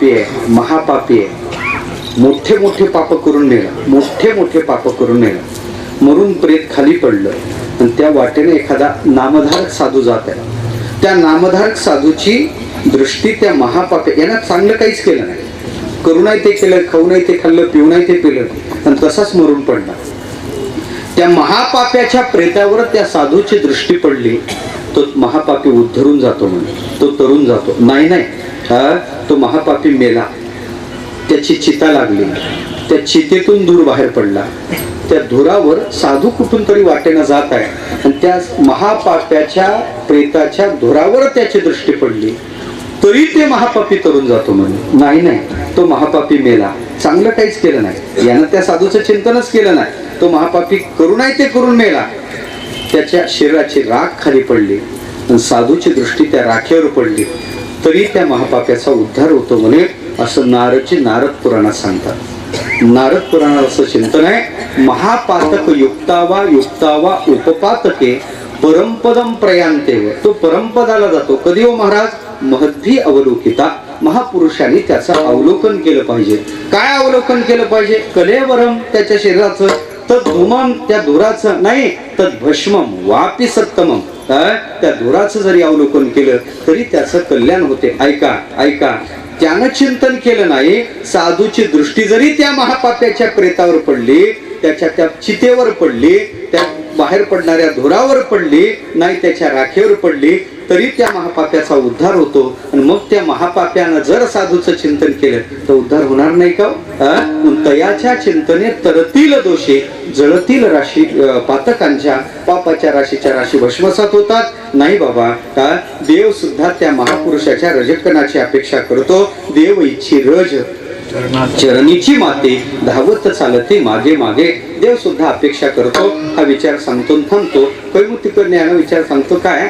पापी आहे महापापी आहे मोठे मोठे पाप करून नेलं मोठे मोठे पाप करून नेलं. मरून प्रेत खाली पडलं. आणि त्या वाटेने एखादा नामधारक साधू जात आहे. त्या नामधारक साधूची दृष्टी त्या महापापे यांना चांगलं काहीच केलं नाही. करू नाही ते केलं खाऊ नाही ते खाल्लं पिऊ नाही ते पिलं. आणि तसाच मरून पडला. त्या महापाप्याच्या प्रेतावर त्या साधूची दृष्टी पडली. तो महापापी उद्धरून जातो म्हणे. तो तरुण जातो. नाही नाही. तो महापापी मेला. त्याची चिता लागली. त्या चितेतून दूर बाहेर पडला. त्या धुरावर साधू कुठून तरी वाटेनं जात आहे. आणि त्या महापाप्याच्या प्रेताच्या धुरावर त्याची दृष्टी पडली. तरी ते महापापी तरुण जातो म्हणे. नाही नाही. तो महापापी मेला. चांगलं काहीच केलं नाही. यानं त्या साधूचं चिंतनच केलं नाही. तो महापापी करू नाही ते करून मेला. त्याच्या शरीराची राख खाली पडली. आणि साधूची दृष्टी त्या राखेवर पडली. तरी त्या महापाप्याचा उद्धार होतो म्हणे असं नारदची नारद पुराणात सांगतात. नारद पुराणात असं चिंतन आहे महापातक युक्तावा युक्तावा उपपातके परमपदम प्रयांते तो परमपदाला जातो. कधी हो महाराज? महद्दी अवलोकिता. महापुरुषांनी त्याचं अवलोकन केलं पाहिजे. काय अवलोकन केलं पाहिजे? कलेवरम त्याच्या शरीराचं तद धुमम त्या धुराचं नाही तद भस्मम वापी सत्तमम त्या धुराचं जरी अवलोकन केलं तरी त्याचं कल्याण होते. ऐका ऐका. त्यानं चिंतन केलं नाही साधूची दृष्टी जरी त्या महापाप्याच्या प्रेतावर पडली त्याच्या त्या चितेवर पडली त्या बाहेर पडणाऱ्या धुरावर पडली नाही त्याच्या राखेवर पडली तरी त्या महापाप्याचा उद्धार होतो. आणि मग त्या महापाप्यानं जर साधूचं चिंतन केलं तर उद्धार होणार नाही का हो? तयाच्या चिंतने तरतील दोषे. जळतील राशी पातकांच्या पापाच्या राशीच्या राशी भस्मसात होतात. नाही बाबा का? देव सुद्धा त्या महापुरुषाच्या रजकणाची अपेक्षा करतो. देव इच्छी रज चरणीची माते धावत चालते मागे मागे. देव सुद्धा अपेक्षा करतो. हा विचार सांगतो थांबतो. कैमुतिक ज्ञान विचार सांगतो. काय?